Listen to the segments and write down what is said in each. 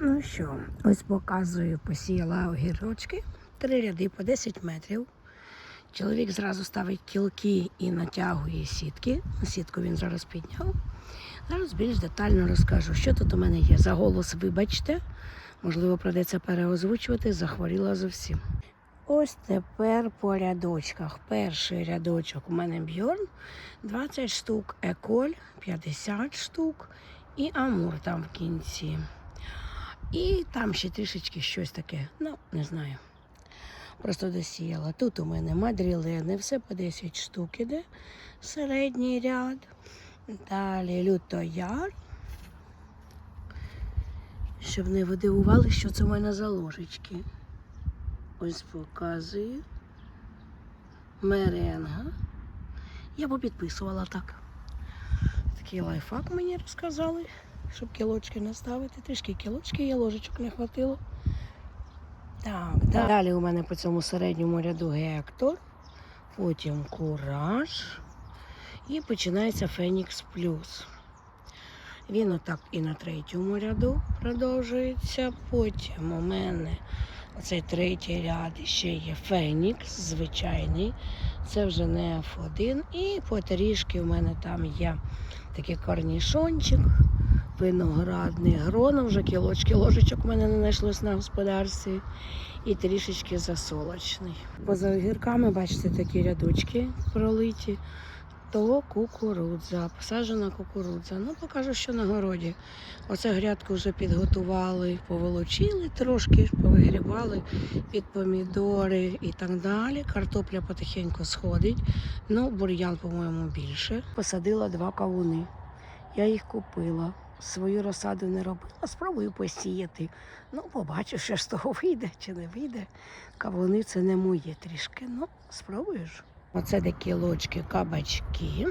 Ну що, ось показую, посіяла огірочки. Три ряди по 10 метрів. Чоловік зразу ставить кілки і натягує сітки. Сітку він зараз підняв. Зараз більш детально розкажу, що тут у мене є. За голос, вибачте, можливо, придеться переозвучувати, захворіла зовсім. Ось тепер по рядочках. Перший рядочок у мене бьорн, 20 штук еколь, 50 штук і амур там в кінці. І там ще трішечки щось таке, ну, не знаю. Просто досіяла. Тут у мене мадрілени, все по 10 штук іде. Середній ряд. Далі лютояр. Щоб не ви дивували, що це у мене за ложечки. Ось показую. Меренга. Я попідписувала так. Такий лайфхак мені розказали, щоб кілочки не ставити. Трішки кілочки є, ложечок не хватило. Так, далі у мене по цьому середньому ряду Гектор, потім Кураж і починається Фенікс Плюс. Він отак і на третьому ряду продовжується. Потім у мене оцей третій ряд ще є Фенікс, звичайний. Це вже не F1. І потрішки у мене там є такий корнішончик, виноградний грон, вже кілочки ложечок у мене не знайшлось на господарстві. І трішечки засолочний. Поза огірками, бачите, такі рядочки пролиті. То кукурудза, посаджена кукурудза. Ну, покажу, що на городі. Оце грядку вже підготували, поволочили трошки, повигрібали під помідори і так далі. Картопля потихеньку сходить. Ну, бур'ян, по-моєму, більше. Посадила два кавуни. Я їх купила. Свою розсаду не робила, спробую посіяти. Ну, побачу, що з того вийде чи не вийде. Кавуни це не моє трішки. Ну, спробуєш. Оце де кілочки кабачки.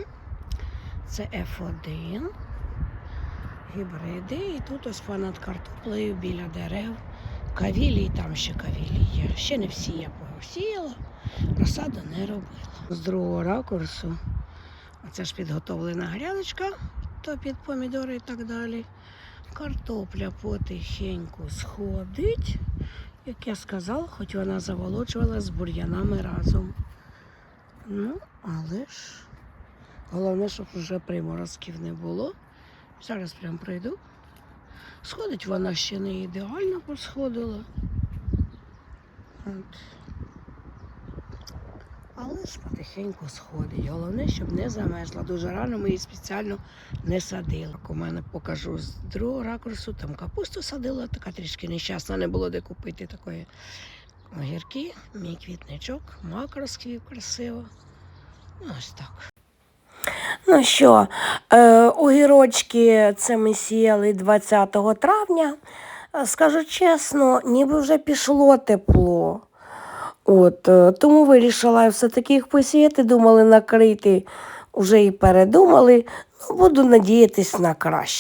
Це F1. Гібриди. І тут ось понад картоплею біля дерев. Кавілі, там ще кавілі є. Ще не всі я посіяла, розсаду не робила. З другого ракурсу. Оце ж підготовлена грядочка, то під помідори і так далі. Картопля потихеньку сходить. Як я сказала, хоч вона заволочувала з бур'янами разом. Ну, але ж головне, щоб вже приморозків не було. Зараз прям прийду. Сходить вона ще не ідеально посходила. От. Але ж потихеньку сходить. Головне, щоб не замерзла. Дуже рано ми її спеціально не садили. У мене покажу з другого ракурсу, там капусту садила, така трішки нещасна, не було де купити такої огірки, мій квітничок, мак розквів красиво. Ну, ось так. Ну що, е, огірочки це ми сіяли 20 травня. Скажу чесно, ніби вже пішло тепло. От, е, тому вирішила все-таки їх посіяти, думали накрити, вже і передумали. Ну, буду надіятись на краще.